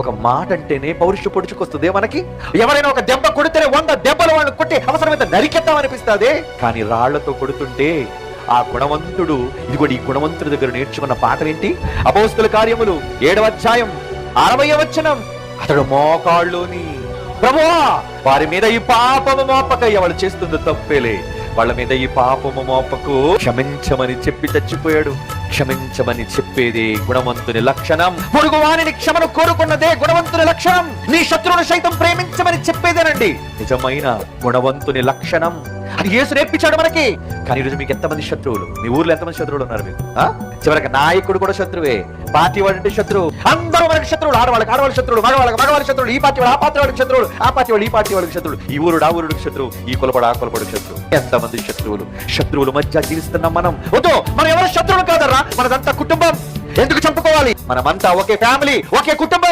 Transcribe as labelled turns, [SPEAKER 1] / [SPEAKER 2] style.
[SPEAKER 1] ఒక మాట అంటేనే పౌరుష పొడుచుకొస్తుంది. మనకి? ఎవరైనా ఒక దెబ్బ కొడితేనే వంద దెబ్బలు వాళ్ళని కొట్టి అవసరమైతే నరికెత్తాం అనిపిస్తుంది? కానీ రాళ్ళతో కొడుతుంటే ఆ గుణవంతుడు ఇదిగోటి ఈ గుణవంతుడి దగ్గర నేర్చుకున్న పాటలేంటి అపోస్తుల కార్యములు ఏడవ అధ్యాయం అరవై వచనం. అతడు మోకాళ్ళుని ప్రభువా వారి మీద ఈ పాపము మోపక ఎవరు చేస్తుంది తప్పేలే. వాళ్ళ మీద ఈ పాపము మోపకు క్షమించమని చెప్పి చచ్చిపోయాడు. క్షమించమని చెప్పేదే గుణవంతుని లక్షణం. పొరుగు వారిని క్షమను కోరుకున్నదే గుణవంతుని లక్షణం. నీ శత్రువును సైతం ప్రేమించమని చెప్పేదేనండి. నిజమైన గుణవంతుని లక్షణం. అది యేసు నేర్పించాడు మనకి. కానీ ఈరోజు మీకు ఎంతమంది శత్రువులు? మీ ఊర్లో ఎంతమంది శత్రువులు ఉన్నారు మీకు చివరికి నాయకుడు కూడా శత్రువే. పార్టీ వాడంటే శత్రువు. అందరూ మనకి శత్రువులు. ఆడవాళ్ళకి ఆడవాళ్ళ శత్రువులు. మగవాళ్ళకి మగవాళ్ళ శత్రువులు. ఈ పార్టీ వాడు ఆ పార్టీ వాడికి శత్రువులు. ఆ పార్టీ వాడు ఈ పార్టీ వాడికి శత్రువులు. ఈ ఊరుడు ఆ ఊరుడికి శత్రువు. ఈ కులపడు ఆ కులపడు శత్రువు. ఎంతమంది శత్రువులు? శత్రువుల మధ్య జీవిస్తున్నాం మనం. వద్దు మనం ఎవరు శత్రువులు కాదరా మనదంతా కుటుంబం. ఎందుకు చంపుకోవాలి? మనమంతా ఒకే ఫ్యామిలీ ఒకే కుటుంబం.